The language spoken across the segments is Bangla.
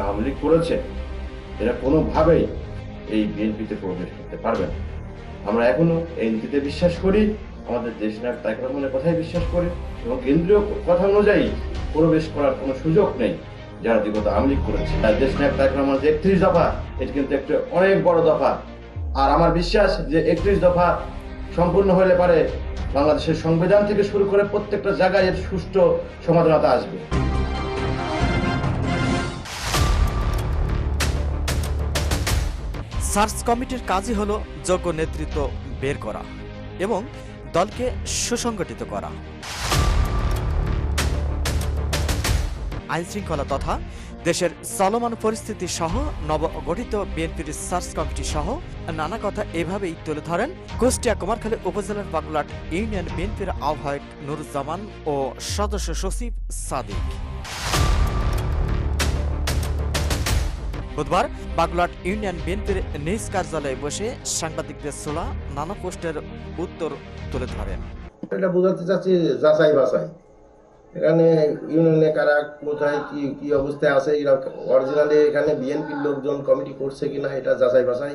আওয়ামী লীগ করেছে, এরা কোনোভাবেই এই বিএনপিতে প্রবেশ করতে পারবে না। আমরা এখনও এই নীতিতে বিশ্বাস করি, আমাদের দেশ নায়ক তারেক রহমানের কথাই বিশ্বাস করি এবং কেন্দ্রীয় কথা অনুযায়ী প্রবেশ করার কোনো সুযোগ নেই যারা বিগত আওয়ামী লীগ করেছে। দেশ নায়ক তারেক রহমান যে একত্রিশ দফা, এটি কিন্তু একটা অনেক বড় দফা। আর আমার বিশ্বাস যে একত্রিশ দফা সম্পূর্ণ হলে পারে বাংলাদেশের সংবিধান থেকে শুরু করে প্রত্যেকটা জায়গায় এর সুষ্ঠু সমাধানতা আসবে। সার্চ কমিটির কাজই হলো যোগ্য নেতৃত্ব বের করা এবং দলকে সুসংগঠিত করা। আইনশৃঙ্খলা তথা দেশের চলমান পরিস্থিতি সহ নবগঠিত বিএনপির সার্চ কমিটি সহ নানা কথা এভাবেই তুলে ধরেন কুষ্টিয়া কুমারখালী উপজেলার বাগলাট ইউনিয়ন বিএনপির আহ্বায়ক নুরুজ্জামান ও সদস্য সচিব সাদিক। বুধবার বাগলাট ইউনিয়ন বিএনপির নিজ কার্যালয়ে বসে সাংবাদিকদের সোলা নানা প্রশ্নের উত্তর তুলে ধরেন। এটা বোঝাতে চাচ্ছি যাচাই বাছাই। এখানে ইউনিয়নে কারা কোথায় কি কি অবস্থায় আছে, এরা অরিজিনালি এখানে বিএনপির লোকজন কমিটি করছে কিনা, এটা যাচাই বাছাই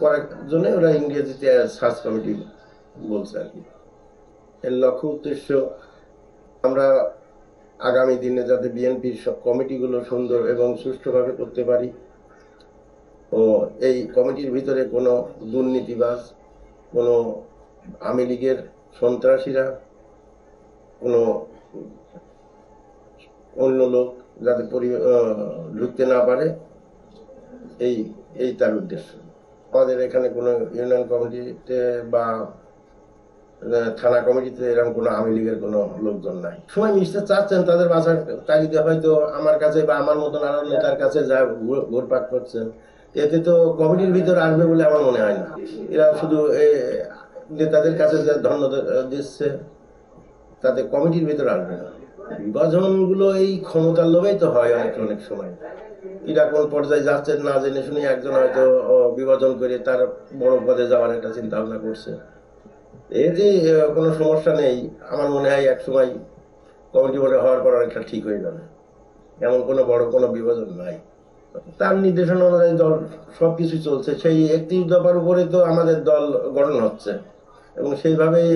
করার জন্য ওরা ইংরেজিতে সার্চ কমিটি বলছে আর কি। এর লক্ষ্য উদ্দেশ্য আমরা আগামী দিনে যাতে বিএনপির সব কমিটিগুলো সুন্দর এবং সুষ্ঠুভাবে করতে পারি। ও, এই কমিটির ভিতরে কোনো দুর্নীতিবাজ, কোনো আওয়ামী লীগের সন্ত্রাসীরা, কোনো অন্য লোক যাতে পরি ঢুকতে না পারে, এই এই তার উদ্দেশ্য। আমাদের এখানে কোনো ইউনিয়ন কমিটিতে বা থানা কমিটিতে এরকম কোনো আওয়ামী লীগের কোনো লোকজন নাই। সময় মিশতে চাচ্ছেন, তাদের বাসার তাগিদে হয়তো আমার কাছে বা আমার মতন আরও নেতার কাছে যা পাঠ করছেন। এতে তো কমিটির ভিতর আসবে বলে আমার মনে হয় না। এরা শুধু নেতাদের কাছে যে ধন্য দিচ্ছে, তাতে কমিটির ভিতর আসবে না। বিভাজনগুলো এই ক্ষমতার লোভেই তো হয় অনেক অনেক সময়। এরা কোন পর্যায়ে যাচ্ছে না জেনে শুনে একজন হয়তো বিভাজন করে তার বড় পদে যাওয়ার একটা চিন্তা ভাবনা করছে। আহ, কোনো সমস্যা নেই। আমার মনে হয় এক সময় কমিটি বোর্ডে হওয়ার পর অনেকটা ঠিক হয়ে যাবে। এমন কোনো বড় কোনো বিভাজন নাই। তার নির্দেশনা অনুযায়ী দল সবকিছু চলছে। সেই একত্রিশ দফার উপরে তো আমাদের দল গঠন হচ্ছে। এবং সেইভাবেই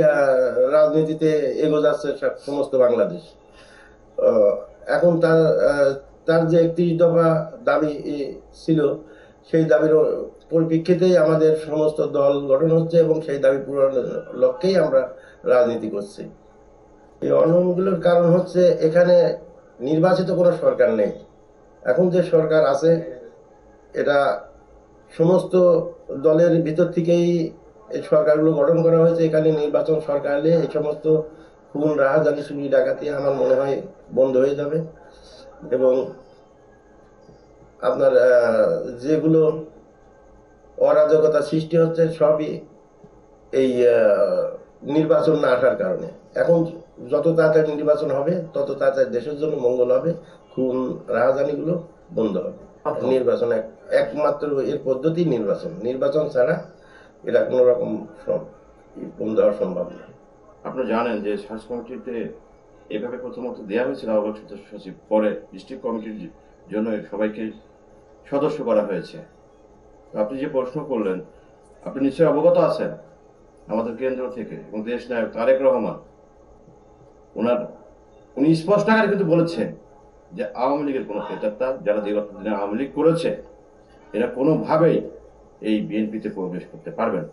রাজনীতিতে এগো যাচ্ছে সব- সমস্ত বাংলাদেশ। এখন তার তার যে একত্রিশ দফা দাবি ছিল সেই দাবির পরিপ্রেক্ষিতেই আমাদের সমস্ত দল গঠন হচ্ছে এবং সেই দাবি পূরণের লক্ষ্যেই আমরা রাজনীতি করছি। এই অনিয়মগুলোর কারণ হচ্ছে এখানে নির্বাচিত কোনো সরকার নেই। এখন যে সরকার আছে, এটা সমস্ত দলের ভিতর থেকেই এই সরকারগুলো গঠন করা হয়েছে। এখানে নির্বাচন সরকার এলে এই সমস্ত খুন, রাহাজানি, চুরি, ডাকাতি আমার মনে হয় বন্ধ হয়ে যাবে। এবং আপনার যেগুলো অরাজকতা সৃষ্টি হচ্ছে সবই এই নির্বাচন না আসার কারণে। এখন যত তাড়াতাড়ি নির্বাচন হবে তত তাড়াতাড়ি দেশের জন্য মঙ্গল হবে খুন রাহাজানিগুলো বন্ধ হবে। নির্বাচন এক- একমাত্র এর পদ্ধতি নির্বাচন। নির্বাচন ছাড়া এটা কোনো রকম বন্ধ হওয়া সম্ভব না। আপনি জানেন যে সার্চ কমিটিতে এভাবে প্রথমত দেওয়া হয়েছিল আহ্বায়ক সদস্য সচিব পরে ডিস্ট্রিক্ট কমিটির জন্য সবাইকে সদস্য করা হয়েছে। আপনি যে প্রশ্ন করলেন, আপনি নিশ্চয়ই অবগত আছেন আমাদের কেন্দ্র থেকে এবং দেশ নায়ক তারেক রহমান। ওনার, উনি স্পষ্ট আকারে কিন্তু বলেছেন যে আওয়ামী লীগের কোনো প্রেতাত্মা যারা বিগত দিনে আওয়ামী লীগ করেছে, এরা কোনোভাবেই এই বিএনপিতে প্রবেশ করতে পারবেন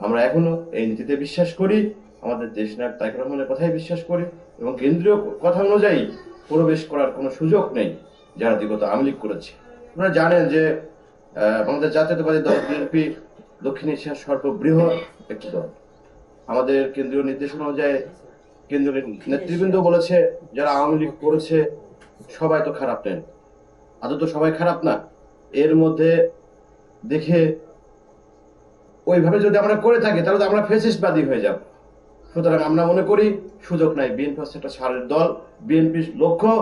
আমরা এখনও এই নীতিতে বিশ্বাস করি, আমাদের দেশ নায়ক তারেক রহমানের কথাই বিশ্বাস করি এবং কেন্দ্রীয় কথা অনুযায়ী প্রবেশ করার কোনো সুযোগ নেই যারা বিগত আওয়ামী লীগ করেছে। আপনারা জানেন যে আমাদের জাতীয়তাবাদী দল বিএনপি, দক্ষিণ এশিয়ার সর্ববৃহৎ একটি দল। আমাদের কেন্দ্রীয় নির্দেশনা অনুযায়ী কেন্দ্রীয় নেতৃবৃন্দ বলেছে, যারা আওয়ামী লীগ করেছে, সবাই তো খারাপ নেন। আদৌ তো সবাই খারাপ না? এর মধ্যে দেখে ওইভাবে যদি আমরা করে থাকি, তাহলে তো আমরা ফেসিসবাদী হয়ে যাব। সুতরাং আমরা মনে করি, সুযোগ নাই। বিএনপি হচ্ছে একটা সারের দল। বিএনপির লক্ষ্য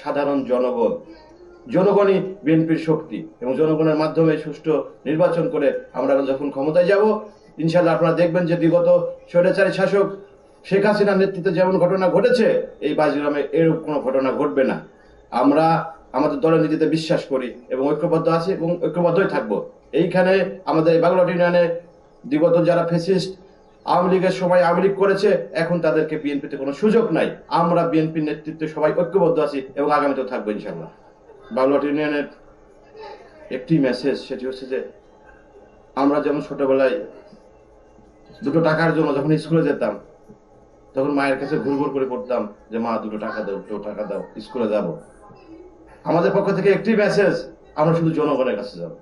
সাধারণ জনগণ। জনগণই বিএনপির শক্তি এবং জনগণের মাধ্যমে সুষ্ঠু নির্বাচন করে আমরা যখন ক্ষমতায় যাব ইনশাল্লাহ আপনারা দেখবেন যে বিগত স্বৈরাচারী শাসক শেখ হাসিনার নেতৃত্বে যেমন ঘটনা ঘটেছে, এই বাজিগ্রামে এরূপ কোনো ঘটনা ঘটবে না। আমরা আমাদের দলের নীতিতে বিশ্বাস করি এবং ঐক্যবদ্ধ আছি এবং ঐক্যবদ্ধই থাকব। এইখানে আমাদের বাংলা ইউনিয়নে বিগত যারা ফেসিস্ট, আওয়ামী লীগের সময় আওয়ামী লীগ করেছে, এখন তাদেরকে বিএনপিতে কোনো সুযোগ নাই। আমরা বিএনপির নেতৃত্বে সবাই ঐক্যবদ্ধ আছি এবং আগামীতেও থাকব ইনশাল্লাহ বাংলা ইউনিয়নের একটি মেসেজ সেটি হচ্ছে যে, আমরা যেমন ছোটবেলায় দুটো টাকার জন্য যখন স্কুলে যেতাম, তখন মায়ের কাছে ঘুর ঘুর করে পড়তাম যে, মা, দুটো টাকা দাও, দুটো টাকা দাও স্কুলে যাব। আমাদের পক্ষ থেকে একটি মেসেজ আমরা শুধু জনগণের কাছে যাব।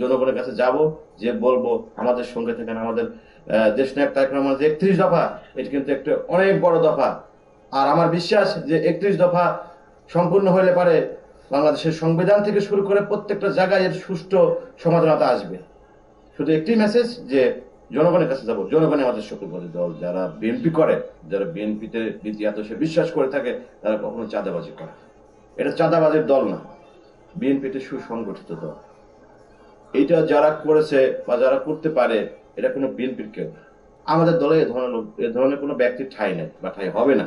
জনগণের কাছে যাব, যে বলব, আমাদের সঙ্গে থাকেন, আমাদের দেশ নায়ক তারেক রহমান একত্রিশ দফা, এটি কিন্তু একটা অনেক বড় দফা। আর আমার বিশ্বাস যে একত্রিশ দফা সম্পূর্ণ হলে পারে বাংলাদেশের সংবিধান থেকে শুরু করে প্রত্যেকটা জায়গায় এর সুষ্ঠু সমাধানতা আসবে। শুধু একটি মেসেজ যে, জনগণের কাছে যাব। জনগণ আমাদের শুক্রবাদী দল। যারা বিএনপি করে, যারা বিএনপিতে নীতি আদর্শে বিশ্বাস করে থাকে, তারা কখনো চাঁদাবাজি করে এটা চাঁদাবাজির দল না। বিএনপিতে সুসংগঠিত দল। এইটা যারা করেছে বা যারা করতে পারে, এটা কোনো বিএনপির কেউ আমাদের দলে এ ধরনের এ ধরনের কোনো ব্যক্তির ঠাই নেই বা ঠাই হবে না।